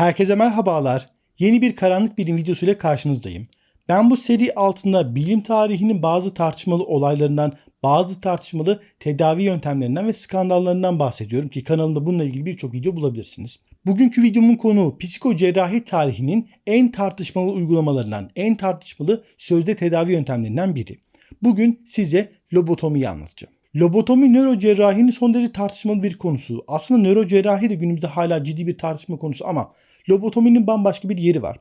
Herkese merhabalar. Yeni bir karanlık bilim videosuyla karşınızdayım. Ben bu seri altında bilim tarihinin bazı tartışmalı olaylarından, bazı tartışmalı tedavi yöntemlerinden ve skandallarından bahsediyorum ki kanalımda bununla ilgili birçok video bulabilirsiniz. Bugünkü videomun konuğu psikocerrahi tarihinin en tartışmalı uygulamalarından, en tartışmalı sözde tedavi yöntemlerinden biri. Bugün size lobotomiyi anlatacağım. Lobotomi nörocerrahinin son derece tartışmalı bir konusu. Aslında nörocerrahi de günümüzde hala ciddi bir tartışma konusu ama lobotominin bambaşka bir yeri var.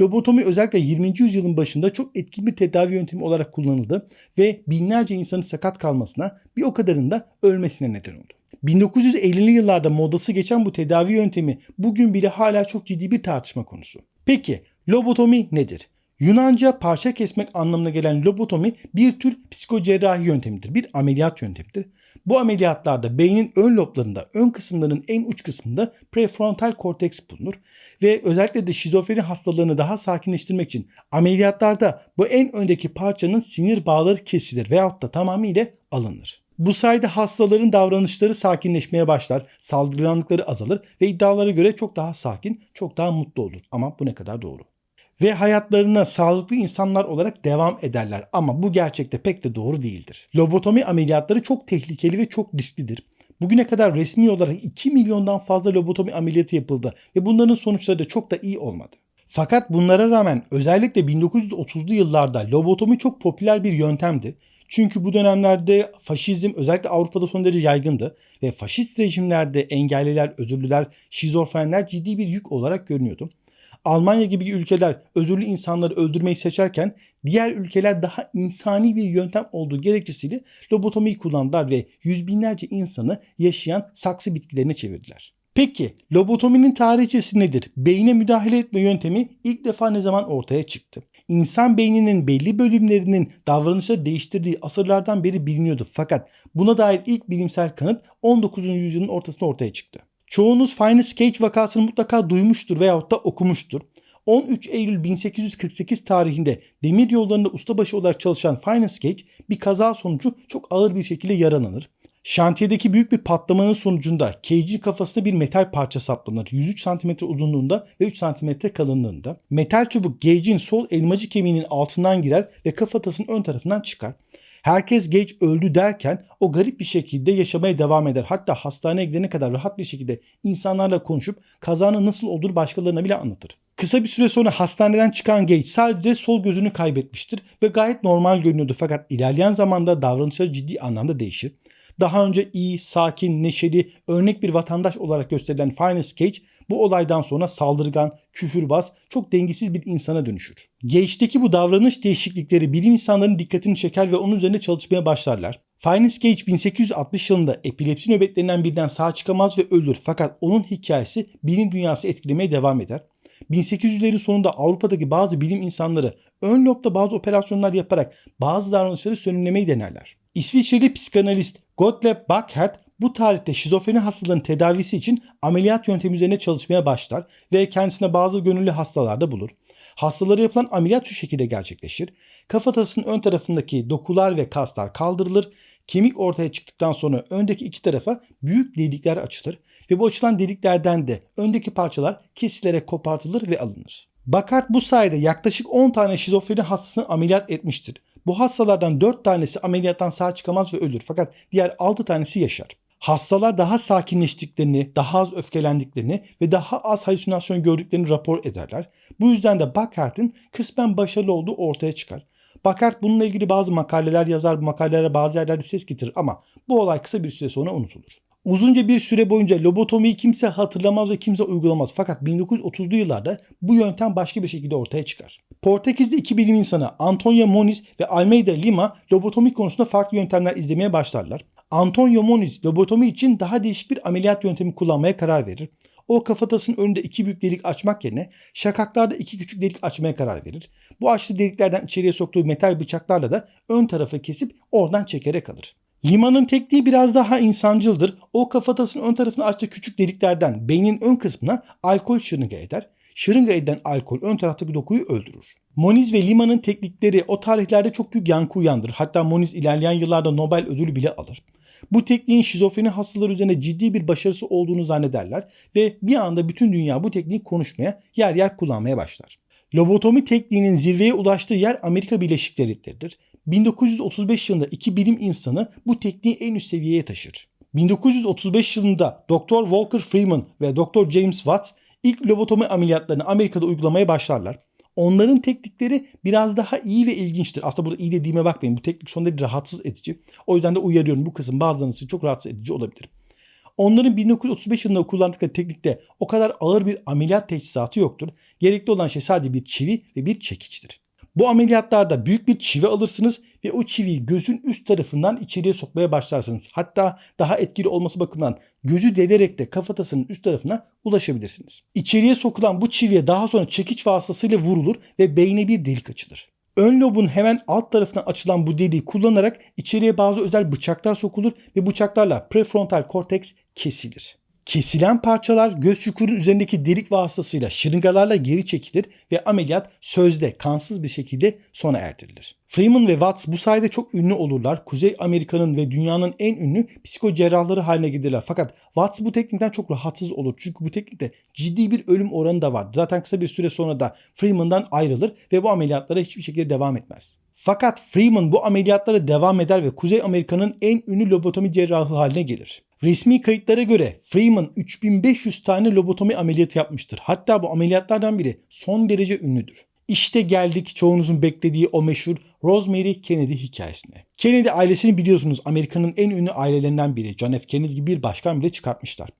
Lobotomi özellikle 20. yüzyılın başında çok etkin bir tedavi yöntemi olarak kullanıldı ve binlerce insanın sakat kalmasına bir o kadarın da ölmesine neden oldu. 1950'li yıllarda modası geçen bu tedavi yöntemi bugün bile hala çok ciddi bir tartışma konusu. Peki lobotomi nedir? Yunanca parça kesmek anlamına gelen lobotomi bir tür psikocerrahi yöntemidir. Bir ameliyat yöntemidir. Bu ameliyatlarda beynin ön loblarında, ön kısımlarının en uç kısmında prefrontal korteks bulunur. Ve özellikle de şizofreni hastalarını daha sakinleştirmek için ameliyatlarda bu en öndeki parçanın sinir bağları kesilir veyahut da tamamıyla alınır. Bu sayede hastaların davranışları sakinleşmeye başlar, saldırganlıkları azalır ve iddialara göre çok daha sakin, çok daha mutlu olur. Ama bu ne kadar doğru? Ve hayatlarına sağlıklı insanlar olarak devam ederler. Ama bu gerçekte pek de doğru değildir. Lobotomi ameliyatları çok tehlikeli ve çok risklidir. Bugüne kadar resmi olarak 2 milyondan fazla lobotomi ameliyatı yapıldı ve bunların sonuçları da çok da iyi olmadı. Fakat bunlara rağmen özellikle 1930'lu yıllarda lobotomi çok popüler bir yöntemdi. Çünkü bu dönemlerde faşizm özellikle Avrupa'da son derece yaygındı ve faşist rejimlerde engelliler, özürlüler, şizofrenler ciddi bir yük olarak görünüyordu. Almanya gibi ülkeler özürlü insanları öldürmeyi seçerken diğer ülkeler daha insani bir yöntem olduğu gerekçesiyle lobotomiyi kullandılar ve yüz binlerce insanı yaşayan saksı bitkilerine çevirdiler. Peki lobotominin tarihçesi nedir? Beyne müdahale etme yöntemi ilk defa ne zaman ortaya çıktı? İnsan beyninin belli bölümlerinin davranışları değiştirdiği asırlardan beri biliniyordu. Fakat buna dair ilk bilimsel kanıt 19. yüzyılın ortasında ortaya çıktı. Çoğunuz Finance Cage vakasını mutlaka duymuştur veyahut da okumuştur. 13 Eylül 1848 tarihinde demir yollarında ustabaşı olarak çalışan Finance Cage bir kaza sonucu çok ağır bir şekilde yaralanır. Şantiyedeki büyük bir patlamanın sonucunda Cage'in kafasına bir metal parça saplanır. 103 cm uzunluğunda ve 3 cm kalınlığında. Metal çubuk Cage'in sol elmacık kemiğinin altından girer ve kafatasının ön tarafından çıkar. Herkes geç öldü derken o garip bir şekilde yaşamaya devam eder. Hatta hastaneye gidene kadar rahat bir şekilde insanlarla konuşup kazanın nasıl olduğunu başkalarına bile anlatır. Kısa bir süre sonra hastaneden çıkan Gage sadece sol gözünü kaybetmiştir ve gayet normal görünüyordu fakat ilerleyen zamanda davranışları ciddi anlamda değişir. Daha önce iyi, sakin, neşeli, örnek bir vatandaş olarak gösterilen Finance Cage bu olaydan sonra saldırgan, küfürbaz, çok dengesiz bir insana dönüşür. Gage'deki bu davranış değişiklikleri bilim insanlarının dikkatini çeker ve onun üzerinde çalışmaya başlarlar. Finance Gage 1860 yılında epilepsi nöbetlerinden birden sağ çıkamaz ve ölür fakat onun hikayesi bilim dünyası etkilemeye devam eder. 1800'lerin sonunda Avrupa'daki bazı bilim insanları ön lobda bazı operasyonlar yaparak bazı davranışları sönümlemeyi denerler. İsviçreli psikanalist Gottlieb Backert bu tarihte şizofreni hastalığın tedavisi için ameliyat yöntemi üzerine çalışmaya başlar ve kendisine bazı gönüllü hastalarda bulur. Hastalara yapılan ameliyat şu şekilde gerçekleşir. Kafatasının ön tarafındaki dokular ve kaslar kaldırılır. Kemik ortaya çıktıktan sonra öndeki iki tarafa büyük delikler açılır ve bu açılan deliklerden de öndeki parçalar kesilerek kopartılır ve alınır. Bakart bu sayede yaklaşık 10 tane şizofreni hastasını ameliyat etmiştir. Bu hastalardan 4 tanesi ameliyattan sağ çıkamaz ve ölür fakat diğer 6 tanesi yaşar. Hastalar daha sakinleştiklerini, daha az öfkelendiklerini ve daha az halüsinasyon gördüklerini rapor ederler. Bu yüzden de Bakart'ın kısmen başarılı olduğu ortaya çıkar. Bakart bununla ilgili bazı makaleler yazar, bu makalelere bazı yerlerde ses getirir ama bu olay kısa bir süre sonra unutulur. Uzunca bir süre boyunca lobotomiyi kimse hatırlamaz ve kimse uygulamaz. Fakat 1930'lu yıllarda bu yöntem başka bir şekilde ortaya çıkar. Portekiz'de iki bilim insanı Antonio Moniz ve Almeida Lima lobotomi konusunda farklı yöntemler izlemeye başlarlar. Antonio Moniz lobotomi için daha değişik bir ameliyat yöntemi kullanmaya karar verir. O kafatasının önünde iki büyük delik açmak yerine şakaklarda iki küçük delik açmaya karar verir. Bu açtığı deliklerden içeriye soktuğu metal bıçaklarla da ön tarafı kesip oradan çekerek alır. Limanın tekniği biraz daha insancıldır. O kafatasının ön tarafını açtığı küçük deliklerden beynin ön kısmına alkol şırınga eder. Şırınga eden alkol ön taraftaki dokuyu öldürür. Moniz ve Lima'nın teknikleri o tarihlerde çok büyük yankı uyandırır. Hatta Moniz ilerleyen yıllarda Nobel ödülü bile alır. Bu tekniğin şizofreni hastaları üzerinde ciddi bir başarısı olduğunu zannederler ve bir anda bütün dünya bu tekniği konuşmaya, yer yer kullanmaya başlar. Lobotomi tekniğinin zirveye ulaştığı yer Amerika Birleşik Devletleri'dir. 1935 yılında iki bilim insanı bu tekniği en üst seviyeye taşır. 1935 yılında Dr. Walker Freeman ve Dr. James Watts ilk lobotomi ameliyatlarını Amerika'da uygulamaya başlarlar. Onların teknikleri biraz daha iyi ve ilginçtir. Aslında burada iyi dediğime bakmayın. Bu teknik son derece rahatsız edici. O yüzden de uyarıyorum. Bu kısım bazılarınız için çok rahatsız edici olabilir. Onların 1935 yılında kullandıkları teknikte o kadar ağır bir ameliyat teçhizatı yoktur. Gerekli olan şey sadece bir çivi ve bir çekiçtir. Bu ameliyatlarda büyük bir çivi alırsınız ve o çiviyi gözün üst tarafından içeriye sokmaya başlarsınız. Hatta daha etkili olması bakımından gözü delerek de kafatasının üst tarafına ulaşabilirsiniz. İçeriye sokulan bu çiviye daha sonra çekiç vasıtasıyla vurulur ve beyne bir delik açılır. Ön lobun hemen alt tarafından açılan bu deliği kullanarak içeriye bazı özel bıçaklar sokulur ve bıçaklarla prefrontal korteks kesilir. Kesilen parçalar göz çukurun üzerindeki delik vasıtasıyla şırıngalarla geri çekilir ve ameliyat sözde kansız bir şekilde sona erdirilir. Freeman ve Watts bu sayede çok ünlü olurlar. Kuzey Amerika'nın ve dünyanın en ünlü psikocerrahları haline gelirler. Fakat Watts bu teknikten çok rahatsız olur. Çünkü bu teknikte ciddi bir ölüm oranı da var. Zaten kısa bir süre sonra da Freeman'dan ayrılır ve bu ameliyatlara hiçbir şekilde devam etmez. Fakat Freeman bu ameliyatlara devam eder ve Kuzey Amerika'nın en ünlü lobotomi cerrahı haline gelir. Resmi kayıtlara göre Freeman 3500 tane lobotomi ameliyatı yapmıştır. Hatta bu ameliyatlardan biri son derece ünlüdür. İşte geldik çoğunuzun beklediği o meşhur Rosemary Kennedy hikayesine. Kennedy ailesini biliyorsunuz Amerika'nın en ünlü ailelerinden biri. John F. Kennedy gibi bir başkan bile çıkartmışlar.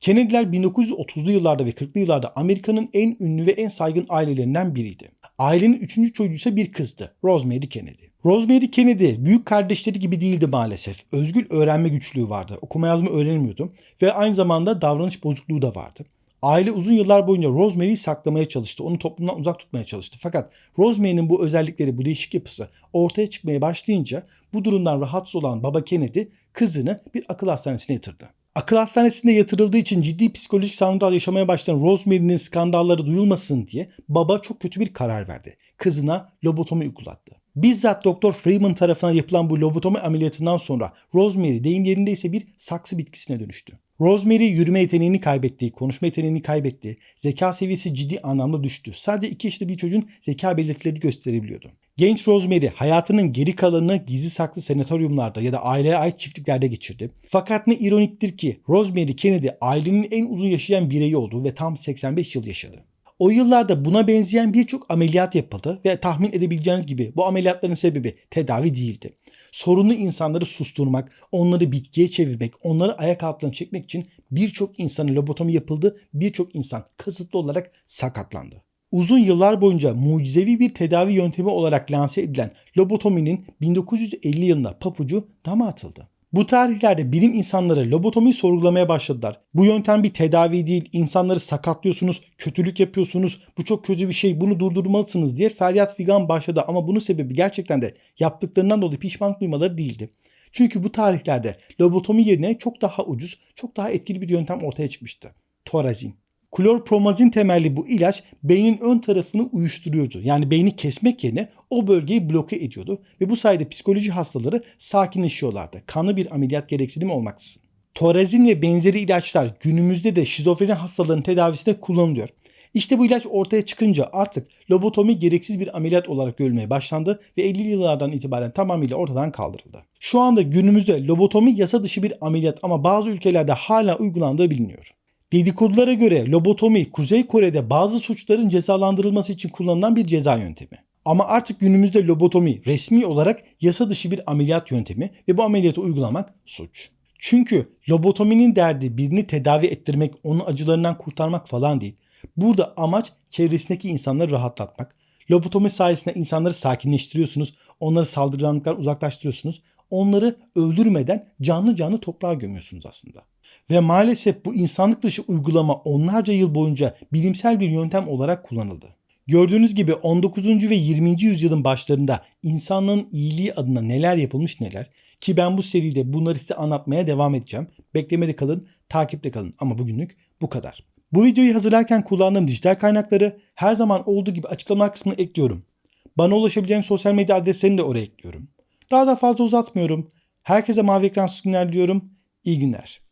Kennedy'ler 1930'lu yıllarda ve 40'lı yıllarda Amerika'nın en ünlü ve en saygın ailelerinden biriydi. Ailenin üçüncü çocuğu ise bir kızdı. Rosemary Kennedy. Rosemary Kennedy büyük kardeşleri gibi değildi maalesef. Özgül öğrenme güçlüğü vardı. Okuma yazma öğrenemiyordu ve aynı zamanda davranış bozukluğu da vardı. Aile uzun yıllar boyunca Rosemary'yi saklamaya çalıştı. Onu toplumdan uzak tutmaya çalıştı. Fakat Rosemary'nin bu özellikleri, bu değişik yapısı ortaya çıkmaya başlayınca bu durumdan rahatsız olan baba Kennedy kızını bir akıl hastanesine yatırdı. Akıl hastanesinde yatırıldığı için ciddi psikolojik sorunlar yaşamaya başlayan Rosemary'nin skandalları duyulmasın diye baba çok kötü bir karar verdi. Kızına lobotomi uygulattı. Bizzat Doktor Freeman tarafından yapılan bu lobotomi ameliyatından sonra Rosemary deyim yerindeyse bir saksı bitkisine dönüştü. Rosemary yürüme yeteneğini kaybetti, konuşma yeteneğini kaybetti, zeka seviyesi ciddi anlamda düştü. Sadece 2 yaşında bir çocuğun zeka belirtileri gösterebiliyordu. Genç Rosemary hayatının geri kalanını gizli saklı senatoryumlarda ya da aileye ait çiftliklerde geçirdi. Fakat ne ironiktir ki Rosemary Kennedy ailenin en uzun yaşayan bireyi oldu ve tam 85 yıl yaşadı. O yıllarda buna benzeyen birçok ameliyat yapıldı ve tahmin edebileceğiniz gibi bu ameliyatların sebebi tedavi değildi. Sorunlu insanları susturmak, onları bitkiye çevirmek, onları ayak altına çekmek için birçok insanın lobotomi yapıldı, birçok insan kasıtlı olarak sakatlandı. Uzun yıllar boyunca mucizevi bir tedavi yöntemi olarak lanse edilen lobotominin 1950 yılında papucu dama atıldı. Bu tarihlerde bilim insanları lobotomiyi sorgulamaya başladılar. Bu yöntem bir tedavi değil, insanları sakatlıyorsunuz, kötülük yapıyorsunuz, bu çok kötü bir şey, bunu durdurmalısınız diye feryat figan başladı. Ama bunun sebebi gerçekten de yaptıklarından dolayı pişman duymaları değildi. Çünkü bu tarihlerde lobotomi yerine çok daha ucuz, çok daha etkili bir yöntem ortaya çıkmıştı. Torazin. Klorpromazin temelli bu ilaç beynin ön tarafını uyuşturuyordu. Yani beyni kesmek yerine o bölgeyi bloke ediyordu ve bu sayede psikoloji hastaları sakinleşiyorlardı. Kanlı bir ameliyat gereksinimi olmaksızın. Torazin ve benzeri ilaçlar günümüzde de şizofreni hastalarının tedavisinde kullanılıyor. İşte bu ilaç ortaya çıkınca artık lobotomi gereksiz bir ameliyat olarak görülmeye başlandı ve 50'li yıllardan itibaren tamamıyla ortadan kaldırıldı. Şu anda günümüzde lobotomi yasa dışı bir ameliyat ama bazı ülkelerde hala uygulandığı biliniyor. Dedikodulara göre lobotomi Kuzey Kore'de bazı suçların cezalandırılması için kullanılan bir ceza yöntemi. Ama artık günümüzde lobotomi resmi olarak yasa dışı bir ameliyat yöntemi ve bu ameliyatı uygulamak suç. Çünkü lobotominin derdi birini tedavi ettirmek, onun acılarından kurtarmak falan değil. Burada amaç çevresindeki insanları rahatlatmak. Lobotomi sayesinde insanları sakinleştiriyorsunuz, onları saldırganlıktan uzaklaştırıyorsunuz. Onları öldürmeden canlı canlı toprağa gömüyorsunuz aslında. Ve maalesef bu insanlık dışı uygulama onlarca yıl boyunca bilimsel bir yöntem olarak kullanıldı. Gördüğünüz gibi 19. ve 20. yüzyılın başlarında insanlığın iyiliği adına neler yapılmış neler ki ben bu seride bunları size anlatmaya devam edeceğim. Beklemede kalın, takipte kalın ama bugünlük bu kadar. Bu videoyu hazırlarken kullandığım dijital kaynakları her zaman olduğu gibi açıklama kısmına ekliyorum. Bana ulaşabileceğiniz sosyal medya adreslerini de oraya ekliyorum. Daha da fazla uzatmıyorum. Herkese mavi ekran günler diyorum. İyi günler.